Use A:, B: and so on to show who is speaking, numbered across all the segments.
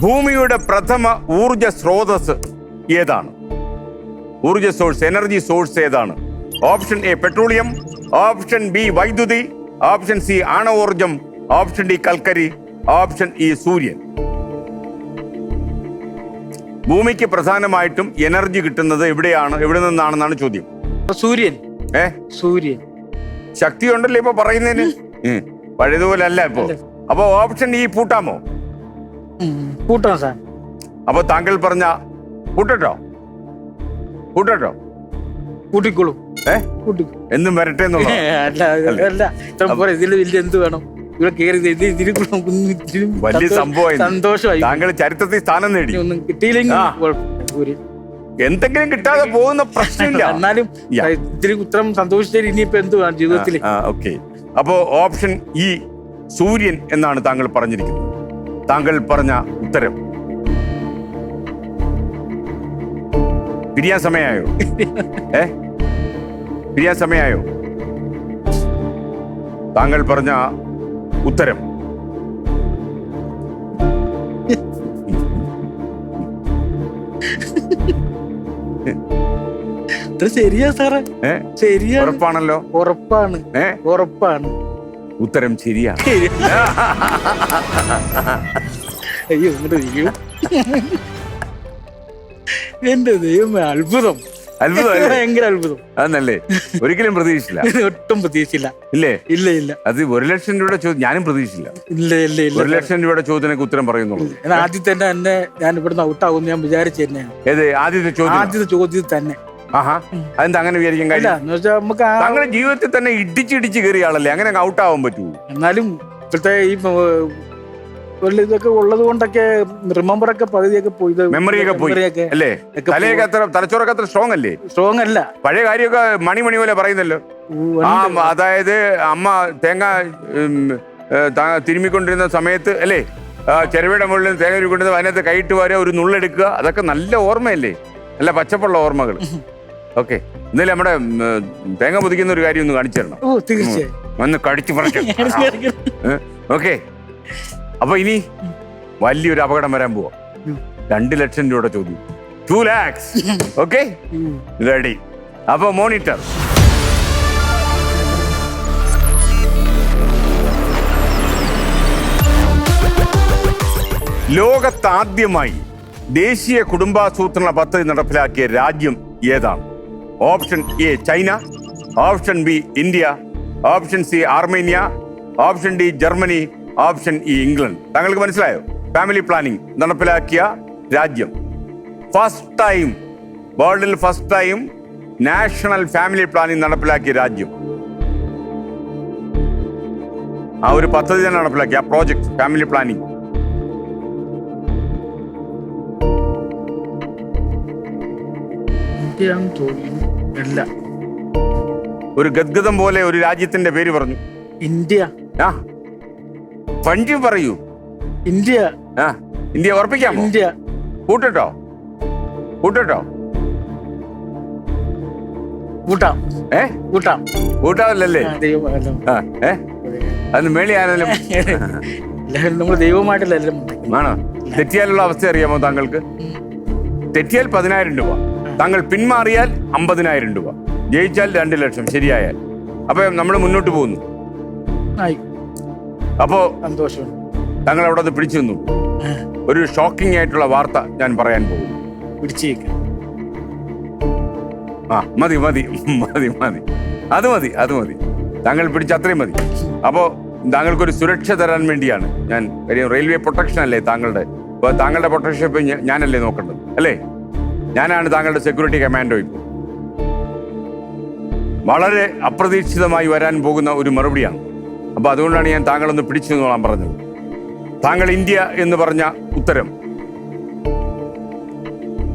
A: ഭൂമിയുടെ പ്രഥമ ഊർജ സ്രോതസ് ഏതാണ്? ഊർജ സോഴ്സ് എനർജി സോഴ്സ് ഏതാണ്? Option A petroleum. Option B വൈദ്യുതി. ഓപ്ഷൻ സി ആണവോർജം. ഓപ്ഷൻ ഡി കൽക്കരി. ഓപ്ഷൻ ഇ സൂര്യൻ. ഭൂമിക്ക് പ്രധാനമായിട്ടും എനർജി കിട്ടുന്നത് എവിടെയാണ്? എവിടെ നിന്നാണെന്നാണ് ചോദ്യം.
B: സൂര്യൻ.
A: ഏ?
B: സൂര്യൻ.
A: ശക്തി ഉണ്ടല്ലോ ഇപ്പൊ പറയുന്നതിന്. പഴയതുപോലെ അല്ല ഇപ്പോ. അപ്പൊ ഓപ്ഷൻ ഇ പൂട്ടാമോ?
B: ഉം, കൂട്ടാം സാർ.
A: അപ്പൊ താങ്കൾ പറഞ്ഞ കൂട്ടോ കൂട്ടോ
B: കൂട്ടിക്കോളൂ.
A: ഏ? എന്നും വരട്ടെ എന്നുള്ള?
B: അല്ല അല്ല? ഇത്ര പോരെ ഇതിൽ വലിയ എന്ത് വേണം? ഇവിടെ കയറി
A: വലിയ സംഭവമായി
B: സന്തോഷമായി.
A: താങ്കൾ ചരിത്രത്തിൽ സ്ഥാനം നേടി.
B: ഒന്നും കിട്ടിയില്ലെങ്കിൽ
A: എന്തെങ്കിലും കിട്ടാതെ പോകുന്ന പ്രശ്നമില്ല.
B: എന്നാലും ഇതിന് ഉത്തരം സന്തോഷിച്ചാൽ ഇനിയിപ്പോ എന്ത് വേണം ജീവിതത്തിൽ
A: ഓക്കെ. അപ്പോ ഓപ്ഷൻ ഇ സൂര്യൻ എന്നാണ് താങ്കൾ പറഞ്ഞിരിക്കുന്നത്. താങ്കൾ പറഞ്ഞ ഉത്തരം. പിരിയാൻ സമയമായോ ഏ? പിരിയാൻ സമയമായോ താങ്കൾ പറഞ്ഞ ഉത്തരം.
B: ശരിയാ സാറേ. ശരിയാണല്ലോ
A: ഉറപ്പാണല്ലോ.
B: ഉറപ്പാണ്. ഉറപ്പാണ്.
A: ഉത്തരം ശരിയാണ്
B: അയ്യോ എന്റെ ദൈവം എന്റെ ദൈവം അത്ഭുതം.
A: അത്ഭുതമല്ലേ?
B: ഭയങ്കര അത്ഭുതം.
A: അതെന്നല്ലേ? ഒരിക്കലും പ്രതീക്ഷിച്ചില്ല.
B: ഒട്ടും പ്രതീക്ഷിച്ചില്ല.
A: ഇല്ലേ?
B: ഇല്ല ഇല്ല.
A: അത് ഒരു ലക്ഷം രൂപയുടെ ചോദ്യം ഞാനും പ്രതീക്ഷിച്ചില്ല.
B: ഇല്ല ഇല്ല ഇല്ല
A: ഒരു ലക്ഷം രൂപയുടെ ചോദ്യത്തിനൊക്കെ ഉത്തരം പറയുന്നുള്ളൂ.
B: ഞാൻ ആദ്യം തന്നെ എന്നെ ഞാൻ ഇവിടുന്ന് ഔട്ടാവും ഞാൻ വിചാരിച്ചു തന്നെയാണ്
A: ഏത്? ആദ്യത്തെ ചോദ്യം?
B: ആദ്യത്തെ ചോദ്യത്തിൽ തന്നെ.
A: ആഹാ. അതെന്താ അങ്ങനെ വിചാരിക്കാൻ കാര്യം?
B: എന്ന് വെച്ചാൽ നമുക്ക് ആ
A: താങ്കളുടെ ജീവിതത്തിൽ തന്നെ ഇടിച്ചിടിച്ച് കയറിയ ആളല്ലേ? അങ്ങനെ ഔട്ട് ആവാൻ പറ്റൂ.
B: എന്നാലും ഇപ്പോഴത്തെ ഈ ഏർ, ഇതൊക്കെ ഉള്ളത് കൊണ്ടൊക്കെ റിമെമ്പർ ഒക്കെ പകുതിയൊക്കെ പോയി.
A: മെമ്മറിയൊക്കെ പോയി അല്ലേ?
B: ഒക്കെ
A: തലയൊക്കെ അത്ര തലച്ചോറൊക്കെ അത്ര സ്ട്രോങ് അല്ലേ?
B: സ്ട്രോങ് അല്ല.
A: പഴയ കാര്യമൊക്കെ മണിമണി മണി പോലെ പറയുന്നല്ലോ. ആ അതായത് അമ്മ തേങ്ങ ഉം, ഏ, ത- തിരുമ്മിക്കൊണ്ടിരുന്ന സമയത്ത് അല്ലേ? ആ, ചെറുവയുടെ മുകളിൽ തേങ്ങ ഉരുക്കൊണ്ടിരുന്ന അതിനകത്ത് കൈയിട്ട് വരെ ഒരു നുള്ളെടുക്കുക അതൊക്കെ നല്ല ഓർമ്മയല്ലേ? നല്ല പച്ചപ്പുള്ള ഓർമ്മകൾ. ഓക്കെ. എന്നാലും നമ്മുടെ തേങ്ങ പൊതിക്കുന്ന ഒരു കാര്യം ഒന്ന് കാണിച്ചു തരണം.
B: ഓ തീർച്ചയായും.
A: ഒന്ന് കടിച്ചു പറഞ്ഞു ഓക്കെ. അപ്പൊ ഇനി വലിയൊരു അപകടം വരാൻ പോവാ. രണ്ട് ലക്ഷം രൂപയുടെ ചോദ്യം. Two lakhs okay? റെഡി അപ്പൊ മോണിറ്റർ ലോകത്താദ്യമായി ദേശീയ കുടുംബാസൂത്രണ പദ്ധതി നടപ്പിലാക്കിയ രാജ്യം ഏതാണ്? Option A China option B India option C Armenia option D Germany option E England. താങ്കൾക്ക് മനസ്സിലായോ? ഫാമിലി പ്ലാനിംഗ് നടപ്പിലാക്കിയ രാജ്യം. ഫസ്റ്റ് ടൈം വേൾഡിൽ first time national family planning നടപ്പിലാക്കിയ രാജ്യം. ആ ഒരു പദ്ധതി തന്നെ നടപ്പിലാക്കി ആ പ്രോജക്ട് ഫാമിലി പ്ലാനിംഗ്
B: ഇന്ത്യയാന്ന് അല്ല
A: ഒരു ഗദ്ഗതം പോലെ ഒരു രാജ്യത്തിന്റെ പേര് പറഞ്ഞു.
B: ഇന്ത്യ.
A: ആ. പണ്ടി പറയൂ.
B: ഇന്ത്യ.
A: ആ. ഇന്ത്യ ഉറപ്പിക്കാം
B: ഇന്ത്യ.
A: കൂട്ടട്ടോ? കൂട്ടട്ടോ?
B: കൂട്ടാം.
A: ഏ?
B: കൂട്ടാം.
A: കൂട്ടാവില്ലല്ലേ?
B: ആ,
A: ഏ? അന്ന് മേളി
B: എല്ലാവരും നമ്മൾ ദൈവമായിട്ടല്ല
A: ആണോ? തെറ്റിയാലുള്ള അവസ്ഥ അറിയാമോ താങ്കൾക്ക്? തെറ്റിയാൽ പതിനായിരം രൂപ. താങ്കൾ പിന്മാറിയാൽ അമ്പതിനായിരം രൂപ. ജയിച്ചാൽ രണ്ട് ലക്ഷം. ശരിയായാൽ. അപ്പൊ നമ്മൾ മുന്നോട്ട് പോകുന്നു. അപ്പോ
B: സന്തോഷം.
A: താങ്കൾ അവിടെ അത് പിടിച്ചു നിന്നു. ഒരു ഷോക്കിംഗ് ആയിട്ടുള്ള വാർത്ത ഞാൻ പറയാൻ പോകുന്നു.
B: പിടിച്ചേക്കാം.
A: ആ മതി മതി മതി മതി. അത് മതി അത് മതി. താങ്കൾ പിടിച്ച അത്രയും മതി. അപ്പോ താങ്കൾക്കൊരു സുരക്ഷ തരാൻ വേണ്ടിയാണ് ഞാൻ. കാര്യം റെയിൽവേ പ്രൊട്ടക്ഷൻ അല്ലേ താങ്കളുടെ? അപ്പോൾ താങ്കളുടെ പ്രൊട്ടക്ഷൻ ഇപ്പൊ ഞാനല്ലേ നോക്കേണ്ടത്? അല്ലേ? ഞാനാണ് താങ്കളുടെ സെക്യൂരിറ്റി കമാൻഡോ ഇപ്പോൾ വളരെ അപ്രതീക്ഷിതമായി വരാൻ പോകുന്ന ഒരു മറുപടിയാണ്. അപ്പൊ അതുകൊണ്ടാണ് ഞാൻ താങ്കളൊന്ന് പിടിച്ചു നിന്നോളാൻ പറഞ്ഞത്. താങ്കൾ ഇന്ത്യ എന്ന് പറഞ്ഞ ഉത്തരം.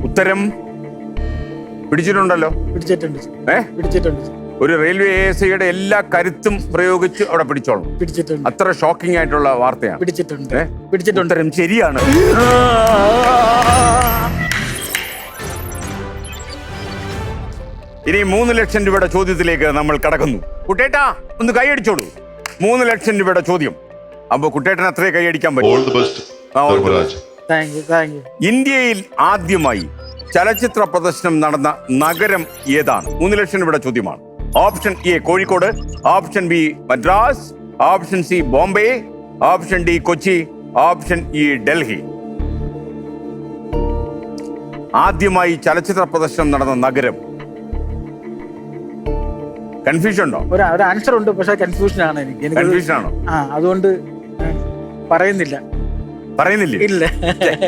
A: ഉത്തരം പിടിച്ചിട്ടുണ്ടല്ലോ?
B: പിടിച്ചിട്ടുണ്ട്
A: ഏ?
B: പിടിച്ചിട്ടുണ്ട്
A: ഒരു റെയിൽവേ എ എസ് ഐയുടെ എല്ലാ കരുത്തും പ്രയോഗിച്ച് അവിടെ പിടിച്ചോളും
B: പിടിച്ചിട്ടുണ്ട്.
A: അത്ര ഷോക്കിംഗ് ആയിട്ടുള്ള വാർത്തയാണ്.
B: പിടിച്ചിട്ടുണ്ട്? പിടിച്ചിട്ടുണ്ട്.
A: ശരിയാണ്. ഇനി മൂന്ന് ലക്ഷം രൂപയുടെ ചോദ്യത്തിലേക്ക് നമ്മൾ കടക്കുന്നു. കുട്ടേട്ടാ ഒന്ന് കൈയടിച്ചോളൂ മൂന്ന് ലക്ഷം രൂപയുടെ ചോദ്യം. അപ്പൊ കുട്ടേട്ടൻ അത്രേ കൈയടിക്കാൻ
C: ഓൾ
A: പറ്റും. ഇന്ത്യയിൽ ആദ്യമായി ചലച്ചിത്ര പ്രദർശനം നടന്ന നഗരം ഏതാണ്? മൂന്ന് ലക്ഷം രൂപയുടെ ചോദ്യമാണ്. Option A Kozhikode option B Madras option C Bombay option D Kochi option E Delhi. ആദ്യമായി ചലച്ചിത്ര പ്രദർശനം നടന്ന നഗരം കൺഫ്യൂഷൻ ഉണ്ടോ?
B: ഒരു ഒരു ആൻസർ ഉണ്ട് പക്ഷെ കൺഫ്യൂഷൻ ആണ് എനിക്ക്.
A: കൺഫ്യൂഷൻ ആണോ?
B: ആ അതുകൊണ്ട് പറയുന്നില്ല.
A: പറയുന്നില്ല?
B: ഇല്ല.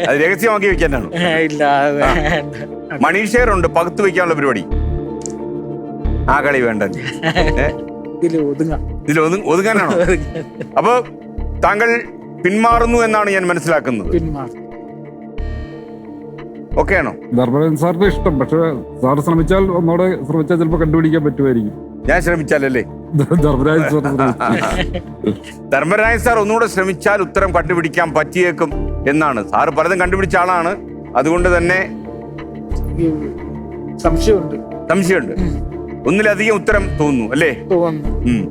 A: അത് രഹസ്യമാക്കി വെക്കാനാണ്
B: ഇല്ല മണി
A: ഷെയർ ഉണ്ട് പകുത്ത് വെക്കാനുള്ള പരിപാടി. ആ കളി വേണ്ട
B: ഒതുങ്ങാം.
A: ഇതിൽ ഒതുങ്ങാനാണോ? അപ്പൊ താങ്കൾ പിന്മാറുന്നു എന്നാണ് ഞാൻ മനസ്സിലാക്കുന്നത്.
B: പിന്മാറും.
A: ഓക്കെ ആണോ
C: ധർമ്മരാജൻ സാറിന്റെ ഇഷ്ടം പക്ഷെ സാർ ശ്രമിച്ചാൽ ഒന്നോടെ ശ്രമിച്ചാൽ ചിലപ്പോൾ കണ്ടുപിടിക്കാൻ പറ്റുമായിരിക്കും.
A: ഞാൻ ശ്രമിച്ചാലല്ലേ?
C: ധർമ്മരാജൻ സാർ ശ്രമിച്ചു.
A: ധർമ്മരായ സാർ ഒന്നുകൂടെ ശ്രമിച്ചാൽ ഉത്തരം കണ്ടുപിടിക്കാൻ പറ്റിയേക്കും എന്നാണ്. സാറ് പലതും കണ്ടുപിടിച്ച ആളാണ്. അതുകൊണ്ട് തന്നെ
B: സംശയമുണ്ട്.
A: സംശയമുണ്ട്. ഒന്നിലധികം ഉത്തരം തോന്നുന്നു അല്ലേ?
B: തോന്നുന്നു.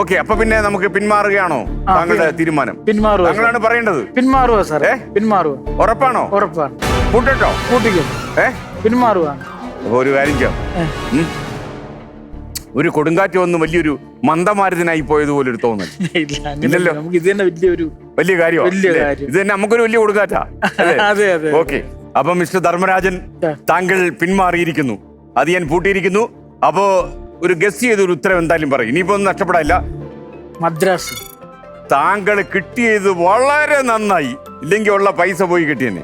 A: ഓക്കെ അപ്പൊ പിന്നെ നമുക്ക് പിന്മാറുകയാണോ താങ്കളുടെ തീരുമാനം?
B: പിന്മാറുക.
A: താങ്കളാണ് പറയേണ്ടത്?
B: പിന്മാറുക സാർ.
A: ഏ?
B: പിന്മാറുക.
A: ഉറപ്പാണോ?
B: ഉറപ്പാണ്.
A: കൂട്ടോ
B: കൂട്ടിക്കോ.
A: ഏ?
B: പിന്മാറുക.
A: ഒരു കാര്യം ചെയ്യാം. ഒരു കൊടുങ്കാറ്റ് വന്ന് വലിയൊരു മന്ദമാരുതനായി പോയതുപോലെ ഒരു തോന്നൽ ഇല്ലല്ലോ.
B: നമുക്ക് ഇത് തന്നെ വലിയൊരു
A: വലിയ കാര്യമാണ്
B: കാര്യം.
A: ഇത് തന്നെ നമുക്കൊരു വലിയ കൊടുങ്കാറ്റാ.
B: അതെ അതെ
A: ഓക്കെ. അപ്പൊ മിസ്റ്റർ ധർമ്മരാജൻ താങ്കൾ പിന്മാറിയിരിക്കുന്നു. അത് ഞാൻ പൂട്ടിയിരിക്കുന്നു. അപ്പോ ഒരു ഗസ് ചെയ്തൊരു ഉത്തരം എന്തായാലും പറയും. ഇനിയിപ്പോ ഒന്നും നഷ്ടപ്പെടാനില്ല.
B: മദ്രാസ്.
A: താങ്കൾ കിട്ടിയത് വളരെ നന്നായി. ഇല്ലെങ്കിൽ ഉള്ള പൈസ പോയി കിട്ടിയെന്നെ